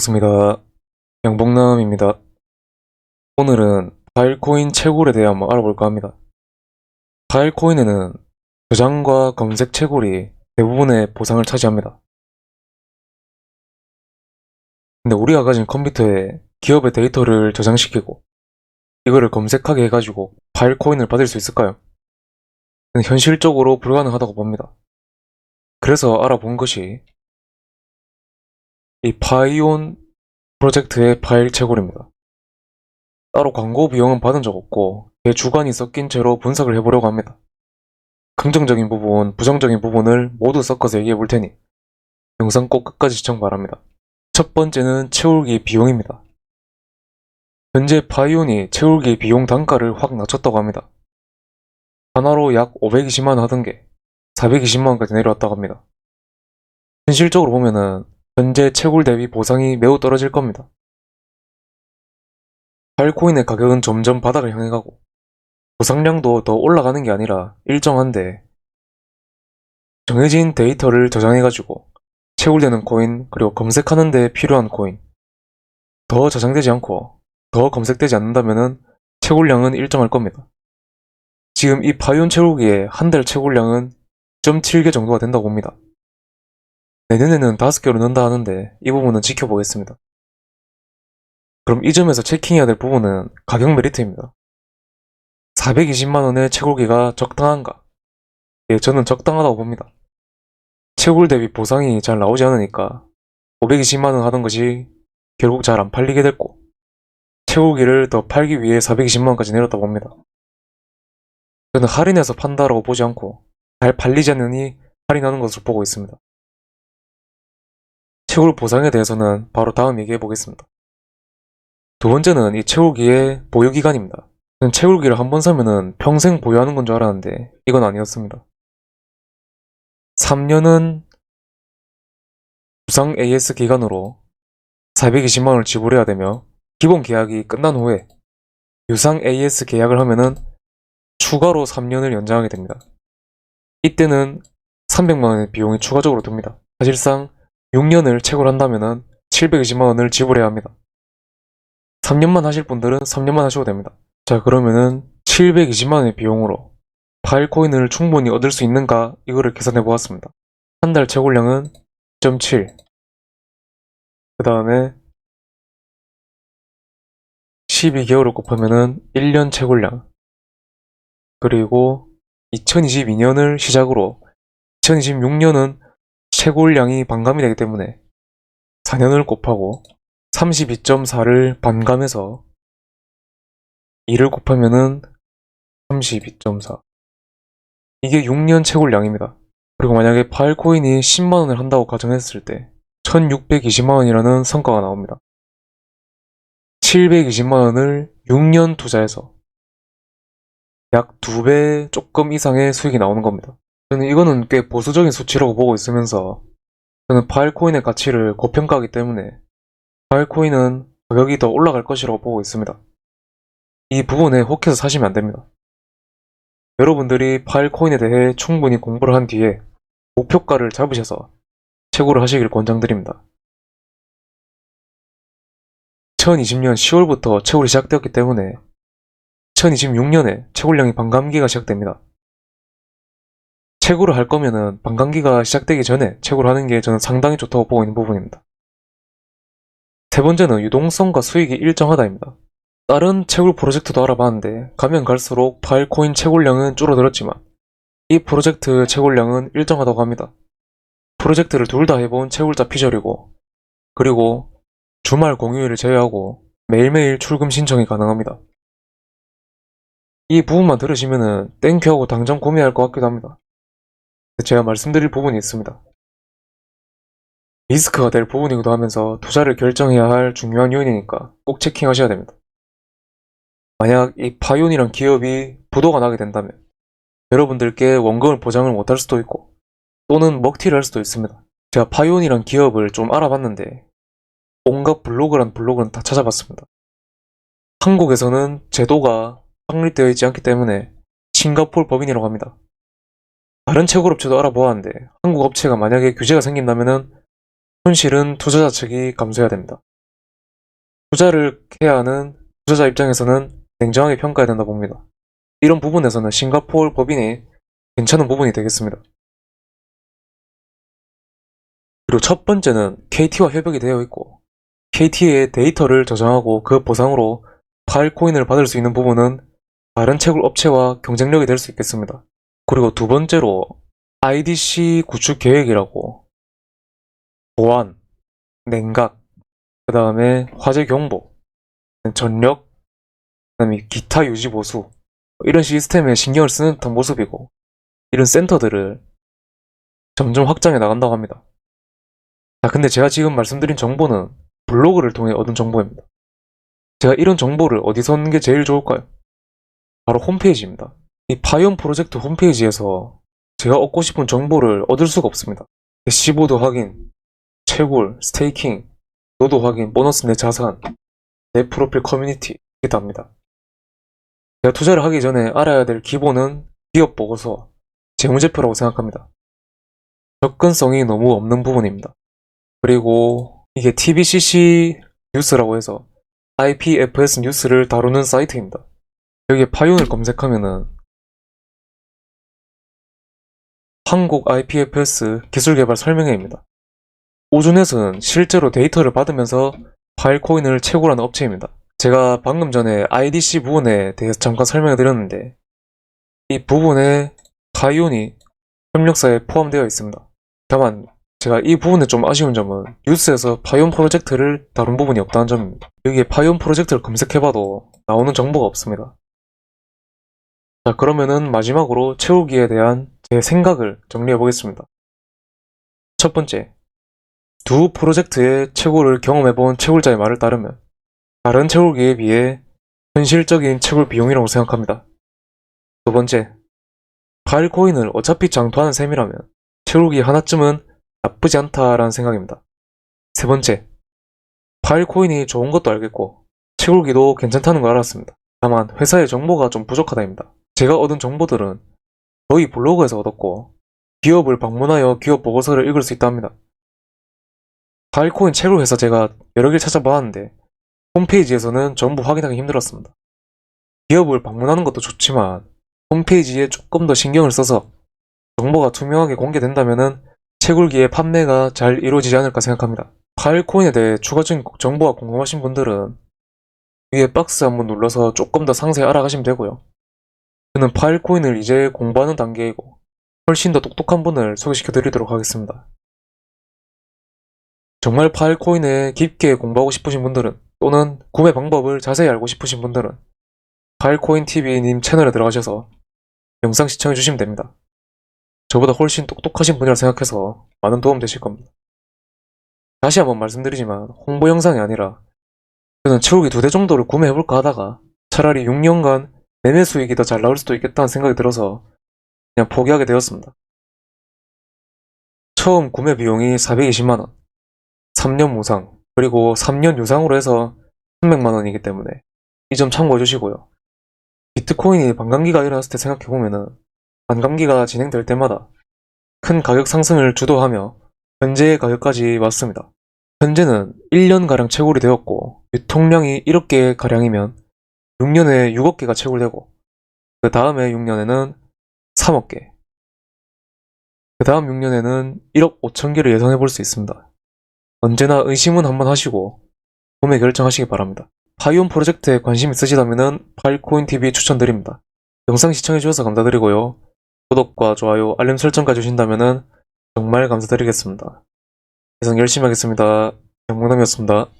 반갑습니다. 양봉남입니다. 오늘은 파일코인 채굴에 대해 한번 알아볼까 합니다. 파일코인에는 저장과 검색 채굴이 대부분의 보상을 차지합니다. 근데 우리가 가진 컴퓨터에 기업의 데이터를 저장시키고 이거를 검색하게 해가지고 파일코인을 받을 수 있을까요? 현실적으로 불가능하다고 봅니다. 그래서 알아본 것이 이 파이온 프로젝트의 파일 채굴입니다. 따로 광고 비용은 받은 적 없고 제 주관이 섞인 채로 분석을 해보려고 합니다. 긍정적인 부분, 부정적인 부분을 모두 섞어서 얘기해 볼 테니 영상 꼭 끝까지 시청 바랍니다. 첫 번째는 채울기 비용입니다. 현재 파이온이 채울기 비용 단가를 확 낮췄다고 합니다. 하나로 약 520만원 하던 게 420만원까지 내려왔다고 합니다. 현실적으로 보면은 현재 채굴 대비 보상이 매우 떨어질 겁니다. 파일코인의 가격은 점점 바닥을 향해 가고 보상량도 더 올라가는 게 아니라 일정한데 정해진 데이터를 저장해가지고 채굴되는 코인 그리고 검색하는 데 필요한 코인 더 저장되지 않고 더 검색되지 않는다면은 채굴량은 일정할 겁니다. 지금 이 파이온 채굴기의 한 달 채굴량은 2.7개 정도가 된다고 봅니다. 내년에는 5개로 넣는다 하는데 이 부분은 지켜보겠습니다. 그럼 이 점에서 체킹해야 될 부분은 가격 메리트입니다. 420만원의 채굴기가 적당한가? 예, 저는 적당하다고 봅니다. 채굴 대비 보상이 잘 나오지 않으니까 520만원 하던 것이 결국 잘 안 팔리게 됐고 채굴기를 더 팔기 위해 420만원까지 내렸다 봅니다. 저는 할인해서 판다라고 보지 않고 잘 팔리지 않으니 할인하는 것으로 보고 있습니다. 채굴 보상에 대해서는 바로 다음 얘기해 보겠습니다. 두 번째는 이 채굴기의 보유기간입니다. 저는 채굴기를 한 번 사면은 평생 보유하는 건 줄 알았는데 이건 아니었습니다. 3년은 부상 AS 기간으로 420만원을 지불해야 되며 기본 계약이 끝난 후에 유상 AS 계약을 하면은 추가로 3년을 연장하게 됩니다. 이때는 300만원의 비용이 추가적으로 듭니다. 사실상 6년을 채굴한다면 720만원을 지불해야 합니다. 3년만 하실 분들은 3년만 하셔도 됩니다. 자 그러면은 720만원의 비용으로 파일코인을 충분히 얻을 수 있는가 이거를 계산해 보았습니다. 한 달 채굴량은 0.7. 그 다음에 12개월을 곱하면은 1년 채굴량. 그리고 2022년을 시작으로 2026년은 채굴량이 반감이 되기 때문에 4년을 곱하고 32.4를 반감해서 2를 곱하면은 32.4 이게 6년 채굴량입니다. 그리고 만약에 파일코인이 10만원을 한다고 가정했을 때 1620만원이라는 성과가 나옵니다. 720만원을 6년 투자해서 약 2배 조금 이상의 수익이 나오는 겁니다. 저는 이거는 꽤 보수적인 수치라고 보고 있으면서 저는 파일코인의 가치를 고평가하기 때문에 파일코인은 가격이 더 올라갈 것이라고 보고 있습니다. 이 부분에 혹해서 사시면 안 됩니다. 여러분들이 파일코인에 대해 충분히 공부를 한 뒤에 목표가를 잡으셔서 채굴을 하시길 권장드립니다. 2020년 10월부터 채굴이 시작되었기 때문에 2026년에 채굴량이 반감기가 시작됩니다. 채굴을 할 거면은 반감기가 시작되기 전에 채굴하는 게 저는 상당히 좋다고 보고 있는 부분입니다. 세 번째는 유동성과 수익이 일정하다입니다. 다른 채굴 프로젝트도 알아봤는데 가면 갈수록 파일코인 채굴량은 줄어들었지만 이 프로젝트 채굴량은 일정하다고 합니다. 프로젝트를 둘 다 해본 채굴자 피셜이고 그리고 주말 공휴일을 제외하고 매일매일 출금 신청이 가능합니다. 이 부분만 들으시면은 땡큐하고 당장 구매할 것 같기도 합니다. 제가 말씀드릴 부분이 있습니다. 리스크가 될 부분이기도 하면서 투자를 결정해야 할 중요한 요인이니까 꼭 체킹하셔야 됩니다. 만약 이 파이온이란 기업이 부도가 나게 된다면 여러분들께 원금을 보장을 못할 수도 있고 또는 먹튀를 할 수도 있습니다. 제가 파이온이란 기업을 좀 알아봤는데 온갖 블로그란 블로그는 다 찾아봤습니다. 한국에서는 제도가 확립되어 있지 않기 때문에 싱가폴 법인이라고 합니다. 다른 채굴 업체도 알아보았는데 한국 업체가 만약에 규제가 생긴다면은 손실은 투자자 측이 감수해야 됩니다. 투자를 해야 하는 투자자 입장에서는 냉정하게 평가해야 된다 봅니다. 이런 부분에서는 싱가포르 법인이 괜찮은 부분이 되겠습니다. 그리고 첫 번째는 KT와 협약이 되어 있고 KT의 데이터를 저장하고 그 보상으로 파일 코인을 받을 수 있는 부분은 다른 채굴 업체와 경쟁력이 될 수 있겠습니다. 그리고 두 번째로 IDC 구축 계획이라고 보안, 냉각, 그 다음에 화재 경보, 전력, 그 다음에 기타 유지 보수 이런 시스템에 신경을 쓰는 듯한 모습이고 이런 센터들을 점점 확장해 나간다고 합니다. 자, 근데 제가 지금 말씀드린 정보는 블로그를 통해 얻은 정보입니다. 제가 이런 정보를 어디서 얻는 게 제일 좋을까요? 바로 홈페이지입니다. 이 파이온 프로젝트 홈페이지에서 제가 얻고 싶은 정보를 얻을 수가 없습니다. 대시보드 확인, 채굴, 스테이킹, 노드 확인, 보너스 내 자산, 내 프로필 커뮤니티 이게 답니다. 제가 투자를 하기 전에 알아야 될 기본은 기업 보고서, 재무제표라고 생각합니다. 접근성이 너무 없는 부분입니다. 그리고 이게 TBCC 뉴스라고 해서 IPFS 뉴스를 다루는 사이트입니다. 여기에 파이온을 검색하면은 한국 IPFS 기술개발 설명회입니다. 오준넷은 실제로 데이터를 받으면서 파일 코인을 채굴하는 업체입니다. 제가 방금 전에 IDC 부분에 대해서 잠깐 설명해 드렸는데 이 부분에 파이온이 협력사에 포함되어 있습니다. 다만 제가 이 부분에 좀 아쉬운 점은 뉴스에서 파이온 프로젝트를 다룬 부분이 없다는 점입니다. 여기에 파이온 프로젝트를 검색해봐도 나오는 정보가 없습니다. 자, 그러면은 마지막으로 채우기에 대한 제 생각을 정리해 보겠습니다. 첫 번째, 두 프로젝트의 채굴을 경험해 본 채굴자의 말을 따르면 다른 채굴기에 비해 현실적인 채굴 비용이라고 생각합니다. 두 번째, 파일 코인을 어차피 장투하는 셈이라면 채굴기 하나쯤은 나쁘지 않다라는 생각입니다. 세 번째, 파일 코인이 좋은 것도 알겠고 채굴기도 괜찮다는 걸 알았습니다. 다만 회사의 정보가 좀 부족하다입니다. 제가 얻은 정보들은 저희 블로그에서 얻었고 기업을 방문하여 기업 보고서를 읽을 수 있다 합니다. 파일코인 채굴 회사 제가 여러 개를 찾아봤는데 홈페이지에서는 전부 확인하기 힘들었습니다. 기업을 방문하는 것도 좋지만 홈페이지에 조금 더 신경을 써서 정보가 투명하게 공개된다면 채굴기의 판매가 잘 이루어지지 않을까 생각합니다. 파일코인에 대해 추가적인 정보가 궁금하신 분들은 위에 박스 한번 눌러서 조금 더 상세히 알아가시면 되고요. 저는 파일코인을 이제 공부하는 단계이고 훨씬 더 똑똑한 분을 소개시켜 드리도록 하겠습니다. 정말 파일코인에 깊게 공부하고 싶으신 분들은 또는 구매 방법을 자세히 알고 싶으신 분들은 파일코인TV님 채널에 들어가셔서 영상 시청해 주시면 됩니다. 저보다 훨씬 똑똑하신 분이라 생각해서 많은 도움 되실 겁니다. 다시 한번 말씀드리지만 홍보 영상이 아니라 저는 채우기 두 대 정도를 구매해볼까 하다가 차라리 6년간 매매 수익이 더 잘 나올 수도 있겠다는 생각이 들어서 그냥 포기하게 되었습니다. 처음 구매 비용이 420만원, 3년 무상, 그리고 3년 유상으로 해서 300만원이기 때문에 이 점 참고해 주시고요. 비트코인이 반감기가 일어났을 때 생각해보면은 반감기가 진행될 때마다 큰 가격 상승을 주도하며 현재의 가격까지 왔습니다. 현재는 1년가량 채굴이 되었고 유통량이 1억 개가량이면 6년에 6억 개가 채굴되고 그 다음에 6년에는 3억 개, 그 다음 6년에는 1억 5천 개를 예상해 볼 수 있습니다. 언제나 의심은 한번 하시고 구매 결정하시기 바랍니다. 파이온 프로젝트에 관심 있으시다면 파일코인 TV 추천드립니다. 영상 시청해 주셔서 감사드리고요. 구독과 좋아요, 알림 설정까지 주신다면 정말 감사드리겠습니다. 예상 열심히 하겠습니다. 영문남이었습니다.